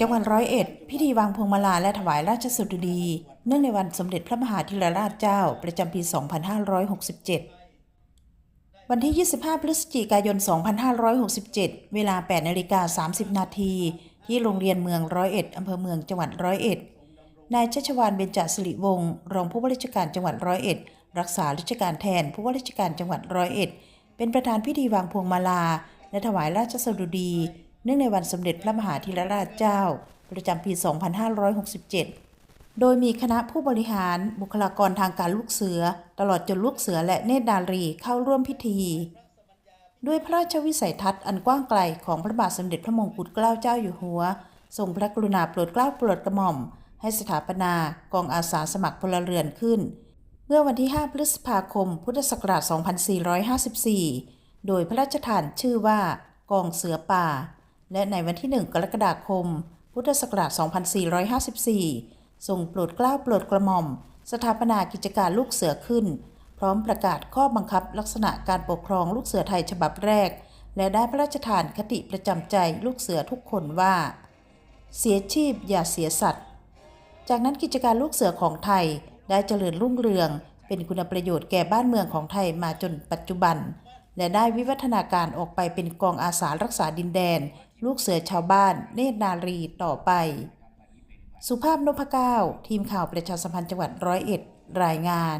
จังหวัดร้อยเอ็ด พิธีวางพวงมาลาและถวายราชสุดุดี เนื่องในวันสมเด็จพระมหาธิรราชเจ้า ประจำปี 2567 วันที่ 25 พฤศจิกายน 2567 เวลา 8นาฬิกา30 นาทีที่โรงเรียนเมืองร้อยเอ็ดอำเภอเมืองจังหวัดร้อยเอ็ด นายชัชวานเบญจสิริวงศ์รองผู้ว่าราชการจังหวัดร้อยเอ็ด รักษาราชการแทนผู้ว่าราชการจังหวัดร้อยเอ็ด เป็นประธานพิธีวางพวงมาลา และถวายราชสดุดี เนื่องในวันสมเด็จพระมหาธิรราชเจ้า ประจำปี 2567 โดยมีคณะผู้บริหารบุคลากรทางการลูกเสือ ตลอดจนลูกเสือและเนตรนารีเข้าร่วมพิธี ด้วยพระราชวิสัยทัศน์อันกว้างไกลของพระบาทสมเด็จพระมงกุฎเกล้าเจ้าอยู่หัวทรงพระกรุณาโปรดเกล้าโปรดกระหม่อม ให้สถาปนากองอาสาสมัครพลเรือนขึ้น เมื่อวันที่ 5 พฤษภาคม พุทธศักราช 2454 โดยพระราชทานชื่อว่ากองเสือป่า และในวันที่ 1 กรกฎาคม พุทธศักราช 2454 ทรงโปรดเกล้าโปรดกระหม่อม สถาปนากิจการลูกเสือขึ้น พร้อมประกาศข้อบังคับลักษณะการปกครองลูกเสือไทยฉบับแรก และได้พระราชทานคติประจำใจลูกเสือทุกคนว่า เสียชีพอย่าเสียสัตว์ จากนั้นกิจการลูกเสือของไทย ได้เจริญรุ่งเรือง เป็นคุณประโยชน์แก่บ้านเมืองของไทยมาจนปัจจุบัน และได้วิวัฒนาการออกไปเป็นกองอาสารักษาดินแดน ลูกเสือชาวบ้าน เนตรนารีต่อไป สุภาพนพเก้า ทีมข่าวประชาสัมพันธ์จังหวัดร้อยเอ็ดรายงาน